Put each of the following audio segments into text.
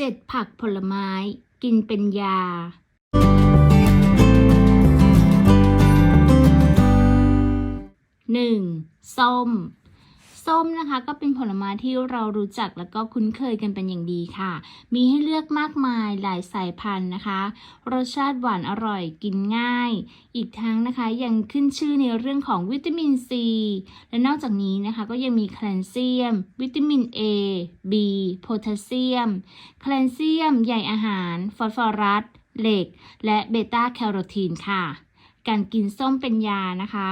7 ผักผลไม้กินเป็นยา 1. ส้ม ส้มนะคะก็เป็นผลไม้ที่เรารู้จักแล้วก็คุ้นเคยกันเป็นอย่างดีค่ะ มีให้เลือกมากมายหลายสายพันธุ์นะคะ รสชาติหวานอร่อยกินง่าย อีกทั้งนะคะยังขึ้นชื่อในเรื่องของวิตามินซี และนอกจากนี้นะคะก็ยังมีแคลเซียม วิตามิน A B โพแทสเซียม แคลเซียมใยอาหาร ฟอสฟอรัส เหล็ก และเบต้าแคโรทีนค่ะ การกินส้มเป็นยานะคะ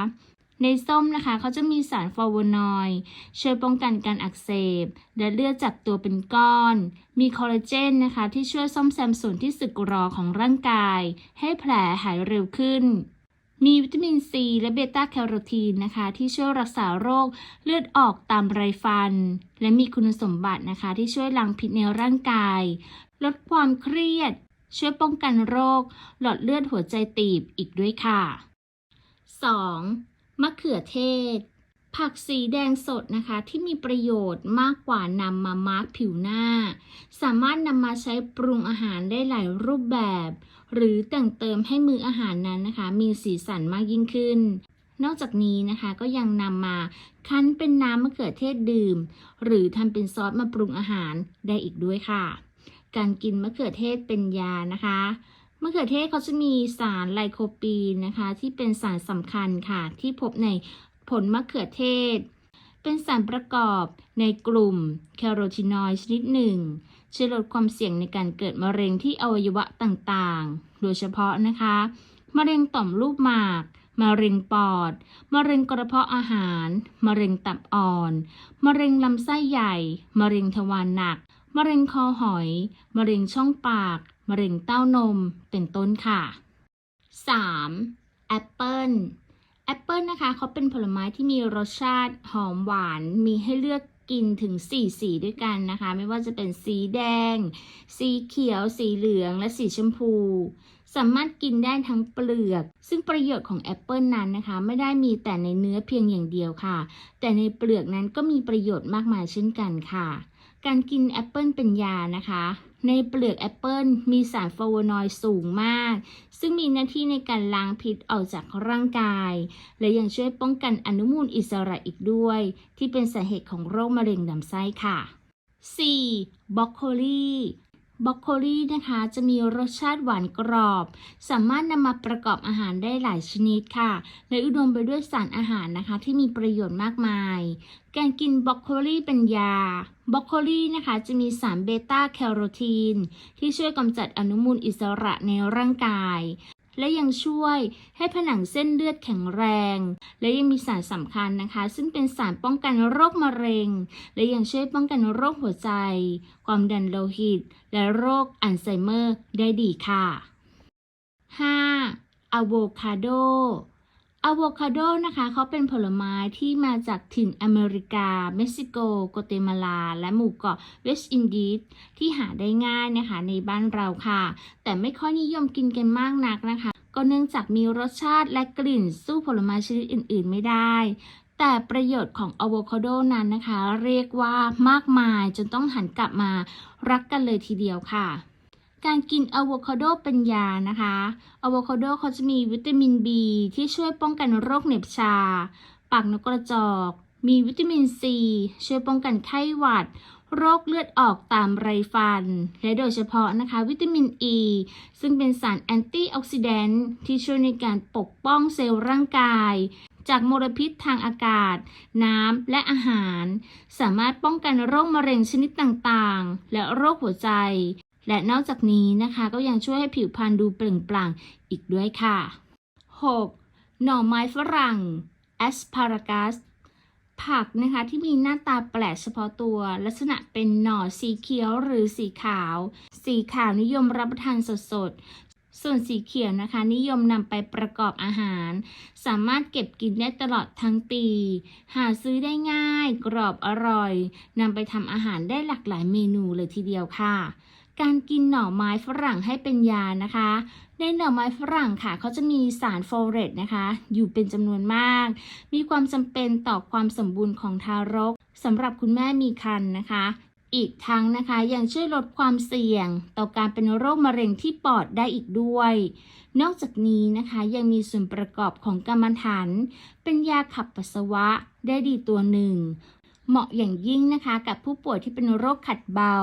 ในส้มนะคะเขาจะมีสารฟลาโวนอยด์ช่วยป้องกันการอักเสบ และเลือดจับตัวเป็นก้อน มีคอลลาเจนนะคะ ที่ช่วยซ่อมแซมส่วนที่สึกหรอของร่างกาย ให้แผลหายเร็วขึ้น มีวิตามินซีและเบต้าแคโรทีนนะคะ ที่ช่วยรักษาโรคเลือดออกตามไรฟัน และมีคุณสมบัตินะคะ ที่ช่วยล้างพิษในร่างกาย ลดความเครียด ช่วยป้องกันโรค หลอดเลือดหัวใจตีบอีกด้วยค่ะ 2. มะเขือเทศ ผักสีแดงสดนะคะ ที่มีประโยชน์มากกว่านำมามาร์กผิวหน้า สามารถนำมาใช้ปรุงอาหารได้หลายรูปแบบ หรือแต่งเติมให้มืออาหารนั้นนะคะ มีสีสันมากยิ่งขึ้นนอกจากนี้นะคะก็ยังนำมาคั้นเป็นน้ำมะเขือเทศดื่ม หรือทำเป็นซอสมาปรุงอาหารได้อีกด้วยค่ะ การกินมะเขือเทศเป็นยานะคะ มะเขือเทศเขาจะมีสารไลโคปีนนะคะ ที่เป็นสารสำคัญค่ะที่พบในผลมะเขือเทศ เป็นสารประกอบในกลุ่มแคโรทีนอยด์ชนิดหนึ่งช่วยลดความเสี่ยงในการเกิดมะเร็งที่อวัยวะต่างๆ โดยเฉพาะนะคะ มะเร็งต่อมลูกหมาก มะเร็งปอด มะเร็งกระเพาะอาหาร มะเร็งตับอ่อน มะเร็งลำไส้ใหญ่ มะเร็งทวารหนัก มะเร็งคอหอย มะเร็งช่องปาก มะเร็งเต้านม เป็นต้นค่ะ 3. แอปเปิลแอปเปิลนะคะเขาเป็นผลไม้ที่มีรสชาติหอมหวาน มีให้เลือกกินถึง 4 สีด้วยกันนะคะ ไม่ว่าจะเป็นสีแดง สีเขียว สีเหลือง และสีชมพู สามารถกินได้ทั้งเปลือก ซึ่งประโยชน์ของแอปเปิลนั้นนะคะ ไม่ได้มีแต่ในเนื้อเพียงอย่างเดียวค่ะ แต่ในเปลือกนั้นก็มีประโยชน์มากมายเช่นกันค่ะ การกินแอปเปิลเป็นยานะคะ ในเปลือกแอปเปิลมีสารฟลาโวนอยด์สูงมาก ซึ่งมีหน้าที่ในการล้างพิษออกจากร่างกาย และยังช่วยป้องกันอนุมูลอิสระอีกด้วย ที่เป็นสาเหตุของโรคมะเร็งลำไส้ค่ะ 4. บรอกโคลีบรอกโคลีนะคะจะมีรสชาติหวานกรอบ สามารถนำมาประกอบอาหารได้หลายชนิดค่ะ และอุดมไปด้วยสารอาหารนะคะ ที่มีประโยชน์มากมาย การกินบรอกโคลีเป็นยา บรอกโคลีนะคะจะมีสารเบต้าแคโรทีน ที่ช่วยกำจัดอนุมูลอิสระในร่างกาย และยังช่วยให้ผนังเส้นเลือดแข็งแรง และยังมีสารสำคัญนะคะ ซึ่งเป็นสารป้องกันโรคมะเร็ง และยังช่วยป้องกันโรคหัวใจ ความดันโลหิต และโรคอัลไซเมอร์ได้ดีค่ะ 5. อะโวคาโด อะโวคาโดนะคะเขาเป็นผลไม้ที่มาจากถิ่นอเมริกา เม็กซิโก โกเตมาลา และหมู่เกาะเวสต์อินดีสที่หาได้ง่ายนะคะในบ้านเราค่ะ แต่ไม่ค่อยนิยมกินกันมากนักนะคะ ก็เนื่องจากมีรสชาติและกลิ่นสู้ผลไม้ชนิดอื่น ๆ ไม่ได้ แต่ประโยชน์ของอะโวคาโดนั้นนะคะ เรียกว่ามากมายจนต้องหันกลับมารักกันเลยทีเดียวค่ะ การกินอะโวคาโดเป็นยานะคะอะโวคาโดเขาจะมีวิตามิน B ที่ช่วยป้องกันโรคเหน็บชา ปากนกกระจอก มีวิตามิน C ช่วยป้องกันไข้หวัด โรคเลือดออกตามไรฟัน และโดยเฉพาะนะคะ วิตามิน E ซึ่งเป็นสารแอนตี้ออกซิแดนต์ที่ช่วยในการปกป้องเซลล์ร่างกายจากมลพิษทางอากาศ น้ำ และอาหาร สามารถป้องกันโรคมะเร็งชนิดต่างๆ และโรคหัวใจ และนอกจากนี้นะคะก็ยังช่วยให้ผิวพรรณดูเปล่งปลั่งอีกด้วยค่ะ 6. หน่อไม้ฝรั่ง asparagus ผักนะคะที่มีหน้าตาแปลกเฉพาะตัว ลักษณะเป็นหน่อสีเขียวหรือสีขาว สีขาวนิยมรับประทานสดๆ ส่วนสีเขียวนะคะ นิยมนำไปประกอบอาหาร สามารถเก็บกินได้ตลอดทั้งปี หาซื้อได้ง่าย กรอบอร่อยนำไปทำอาหารได้หลากหลายเมนูเลยทีเดียวค่ะ การกินหน่อไม้ฝรั่งให้เป็นยานะคะ ในหน่อไม้ฝรั่งค่ะเขาจะมีสารโฟเลตนะคะ อยู่เป็นจำนวนมาก มีความจำเป็นต่อความสมบูรณ์ของทารกสำหรับคุณแม่มีครรภ์นะคะ อีกทั้งนะคะยังช่วยลดความเสี่ยง ต่อการเป็นโรคมะเร็งที่ปอดได้อีกด้วย นอกจากนี้นะคะยังมีส่วนประกอบของกรรมฐานเป็นยาขับปัสสาวะได้ดีตัวหนึ่งเหมาะอย่างยิ่งนะคะกับผู้ป่วยที่เป็นโรคขัดเบา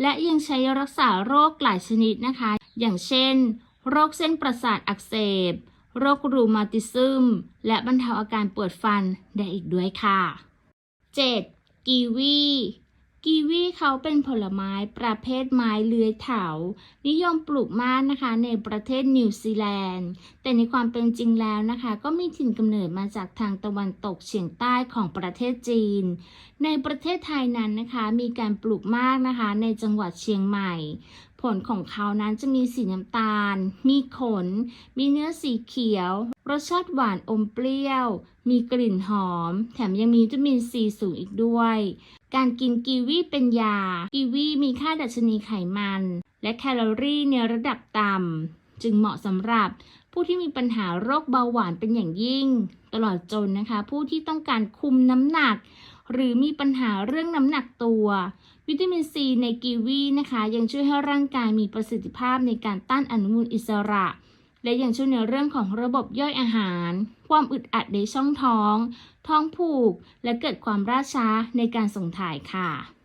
และยังใช้รักษาโรคหลายชนิดนะคะ อย่างเช่น โรคเส้นประสาทอักเสบ โรครูมาติซึม และบรรเทาอาการปวดฟันได้อีกด้วยค่ะ 7. กีวี กีวีเขาเป็นผลไม้ประเภทไม้เลื้อยเถา นิยมปลูกมากนะคะในประเทศนิวซีแลนด์ แต่ในความเป็นจริงแล้วนะคะ ก็มีถิ่นกำเนิดมาจากทางตะวันตกเฉียงใต้ของประเทศจีน ในประเทศไทยนั้นนะคะ มีการปลูกมากนะคะในจังหวัดเชียงใหม่ ผลของเขานั้นจะมีสีน้ำตาล มีขน มีเนื้อสีเขียว รสชาติหวานอมเปรี้ยว มีกลิ่นหอม แถมยังมีวิตามินซีสูงอีกด้วย การกินกีวีเป็นยา กีวีมีค่าดัชนีไขมัน และแคลอรี่ในระดับต่ำ จึงเหมาะสำหรับผู้ที่มีปัญหาโรคเบาหวานเป็นอย่างยิ่ง ตลอดจนนะคะ ผู้ที่ต้องการคุมน้ำหนัก หรือมีปัญหาเรื่องน้ำหนักตัว วิตามินซีในกีวีนะคะ ยังช่วยให้ร่างกายมีประสิทธิภาพในการต้านอนุมูลอิสระ และยังช่วยในเรื่องของระบบย่อยอาหาร ความอึดอัดในช่องท้อง ท้องผูก และเกิดความราช้าในการส่งถ่ายค่ะ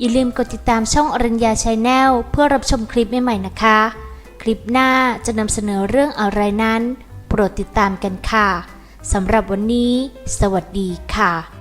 อย่าลืมกดติดตามช่องอรัญญาชาแนลเพื่อรับชมคลิปใหม่ๆนะคะ คลิปหน้าจะนำเสนอเรื่องอะไรนั้น โปรดติดตามกันค่ะสำหรับวันนี้ สวัสดีค่ะ